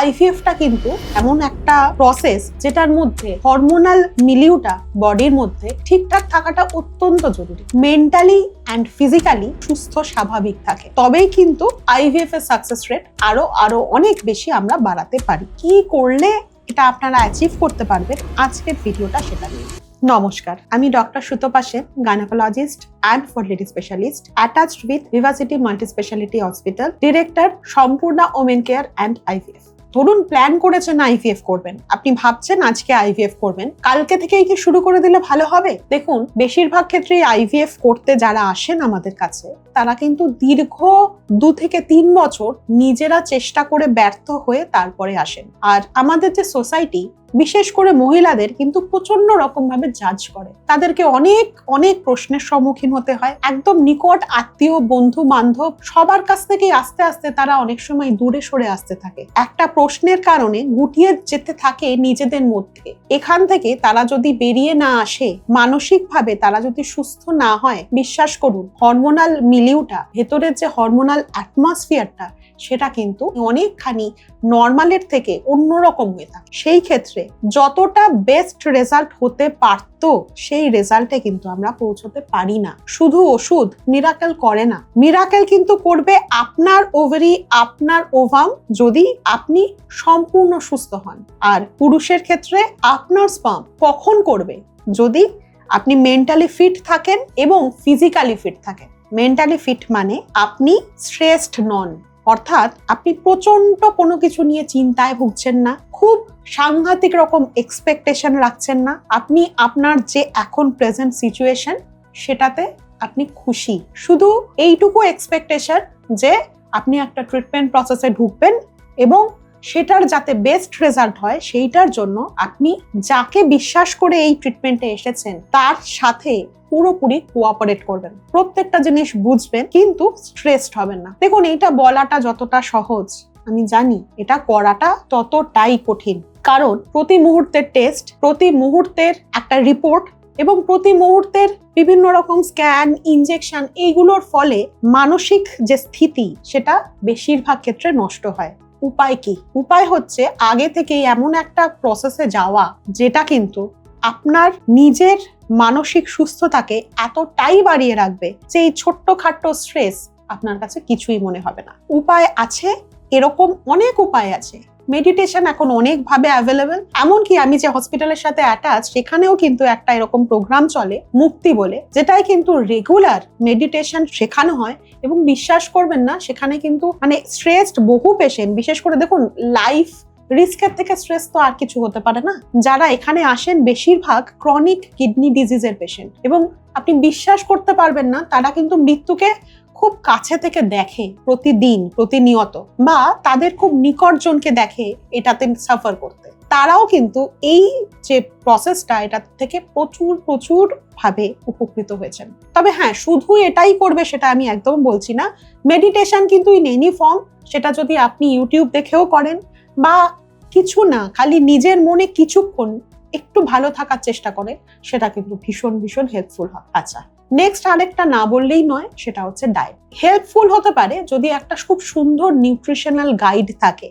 আইভিএফটা কিন্তু এমন একটা প্রসেস যেটার মধ্যে হরমোনাল মিলিউটা বডির মধ্যে ঠিকঠাক থাকাটা অত্যন্ত জরুরি। মেন্টালি অ্যান্ড ফিজিক্যালি সুস্থ, স্বাভাবিক থাকে। তবেই কিন্তু আইভিএফ এর সাকসেস রেট আরও আরও অনেক বেশি আমরা বাড়াতে পারি। কি করলে এটা আপনারা অ্যাচিভ করতে পারবেন? আজকের ভিডিওটা সেটা নিয়ে। নমস্কার, আমি doctor Sutapa Sen gynaecologist and fertility specialist attached with Vivacity multi speciality hospital director Sampurna women care and IVF ধরুন প্ল্যান করেছেন আইভিএফ করবেন। আপনি ভাবছেন আজকে আইভিএফ করবেন। কালকে থেকেই কি শুরু করে দিলে ভালো হবে? দেখুন, বেশিরভাগ ক্ষেত্রে আইভিএফ করতে যারা আসেন আমাদের কাছে, তারা কিন্তু দীর্ঘ দু থেকে তিন বছর নিজেরা চেষ্টা করে ব্যর্থ হয়ে তারপরে আসেন। আর আমাদের যে সোসাইটি বিশেষ করে মহিলাদের কিন্তু প্রচণ্ড রকম ভাবে জাজ করে। তাদেরকে অনেক অনেক প্রশ্নের সম্মুখীন হতে হয়। একদম নিকট আত্মীয়, বন্ধু, বান্ধব, সবার কাছ থেকেই আস্তে আস্তে তারা অনেক সময় দূরে সরে আসতে থাকে। একটা প্রশ্নের কারণে গুটিয়ে যেতে থাকে নিজেদের মধ্যে। এখান থেকে তারা যদি বেরিয়ে না আসে, মানসিকভাবে তারা যদি সুস্থ না হয়, বিশ্বাস করুন হরমোনাল মিলিউটা ভেতরের যে হরমোনাল অ্যাটমসফিয়ারটা সেটা কিন্তু অনেকখানি নর্মালের থেকে অন্যরকম হয়ে থাকে। সেই ক্ষেত্রে যতটা বেস্ট রেজাল্ট হতে পারত, সেই রেজাল্টে কিন্তু আমরা পৌঁছতে পারি না। শুধু ওষুধ মিরাকেল করে না। মিরাকেল কিন্তু করবে আপনার ওভারি আপনার ওভাম যদি আপনি সম্পূর্ণ সুস্থ হন। আর পুরুষের ক্ষেত্রে আপনার স্পাম কখন করবে? যদি আপনি মেন্টালি ফিট থাকেন এবং ফিজিক্যালি ফিট থাকেন। মেন্টালি ফিট মানে আপনি স্ট্রেসড নন। অর্থাৎ আপনি প্রচণ্ড কোনো কিছু নিয়ে চিন্তায় ভুগছেন না, খুব সাংঘাতিক রকম এক্সপেকটেশন রাখছেন না, আপনি আপনার যে এখন প্রেজেন্ট সিচুয়েশন সেটাতে আপনি খুশি। শুধু এইটুকু এক্সপেকটেশন যে আপনি একটা ট্রিটমেন্ট প্রসেসে ঢুকবেন এবং সেটার যাতে বেস্ট রেজাল্ট হয়, সেইটার জন্য আপনি যাকে বিশ্বাস করে এই ট্রিটমেন্টে এসেছেন, তার সাথে পুরোপুরি কোঅপারেট করবেন। প্রত্যেকটা জিনিস বুঝবেন, কিন্তু স্ট্রেসড হবেন না। দেখুন, এইটা বলাটা যতটা সহজ, আমি জানি এটা করাটা ততটাই কঠিন। কারণ প্রতি মুহূর্তের টেস্ট প্রতি মুহূর্তের একটা রিপোর্ট এবং প্রতি মুহূর্তের বিভিন্ন রকম স্ক্যান ইনজেকশন এইগুলোর ফলে মানসিক যে স্থিতি, সেটা বেশিরভাগ ক্ষেত্রে নষ্ট হয়। উপায় কি? উপায় হচ্ছে আগে থেকে এমন একটা প্রসেসে যাওয়া যেটা কিন্তু আপনার নিজের মানসিক সুস্থতাকে এতটাই বাড়িয়ে রাখবে যে এই ছোট্ট খাট্ট স্ট্রেস আপনার কাছে কিছুই মনে হবে না। উপায় আছে, এরকম অনেক উপায় আছে। মেডিটেশন এখন অনেকভাবে অ্যাভেলেবেল এমনকি আমি যে হসপিটালের সাথে অ্যাটাচ সেখানেও কিন্তু একটা এরকম প্রোগ্রাম চলে, মুক্তি বলে, যেটাই কিন্তু রেগুলার মেডিটেশন শেখানো হয়। এবং বিশ্বাস করবেন না, সেখানে কিন্তু মানে স্ট্রেসড বহু পেশেন্ট বিশেষ করে দেখুন লাইফ রিস্কের থেকে স্ট্রেস তো আর কিছু হতে পারে না। যারা এখানে আসেন, বেশিরভাগ ক্রনিক কিডনি ডিজিজের পেশেন্ট এবং আপনি বিশ্বাস করতে পারবেন না, তারা কিন্তু মৃত্যুকে খুব কাছে থেকে দেখে প্রতিদিন, প্রতিনিয়ত বা তাদের খুব নিকটজনকে দেখে এটাতে সাফার করতে। তারাও কিন্তু এই যে প্রসেসটা এটা থেকে প্রচুর প্রচুর ভাবে উপকৃত হয়েছেন। তবে হ্যাঁ শুধু এটাই করবে সেটা আমি একদম বলছি না। মেডিটেশন কিন্তু ইন এনি ফর্ম সেটা যদি আপনি ইউটিউব দেখেও করেন বা কিছু না, খালি নিজের মনে কিছুক্ষণ একটু ভালো থাকার চেষ্টা করে সেটা কিন্তু ভীষণ ভীষণ হেল্পফুল হয়। আচ্ছা। নেক্সট আরেকটা না বললেই নয়, সেটা হচ্ছে ডায়েট হেল্পফুল হতে পারে যদি একটা খুব সুন্দর নিউট্রিশনাল গাইড থাকে।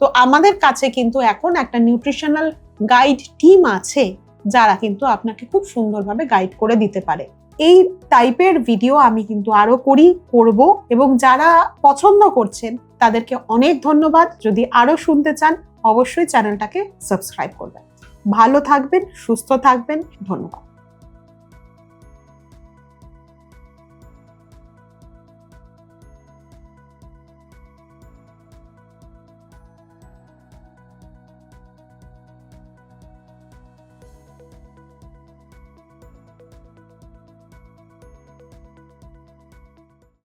তো আমাদের কাছে কিন্তু এখন একটা নিউট্রিশনাল গাইড টিম আছে, যারা কিন্তু আপনাকে খুব সুন্দরভাবে গাইড করে দিতে পারে। এই টাইপের ভিডিও আমি কিন্তু আরও করি, করব এবং যারা পছন্দ করছেন, তাদেরকে অনেক ধন্যবাদ। যদি আরও শুনতে চান, অবশ্যই চ্যানেলটাকে সাবস্ক্রাইব করবেন। ভালো থাকবেন, সুস্থ থাকবেন, ধন্যবাদ।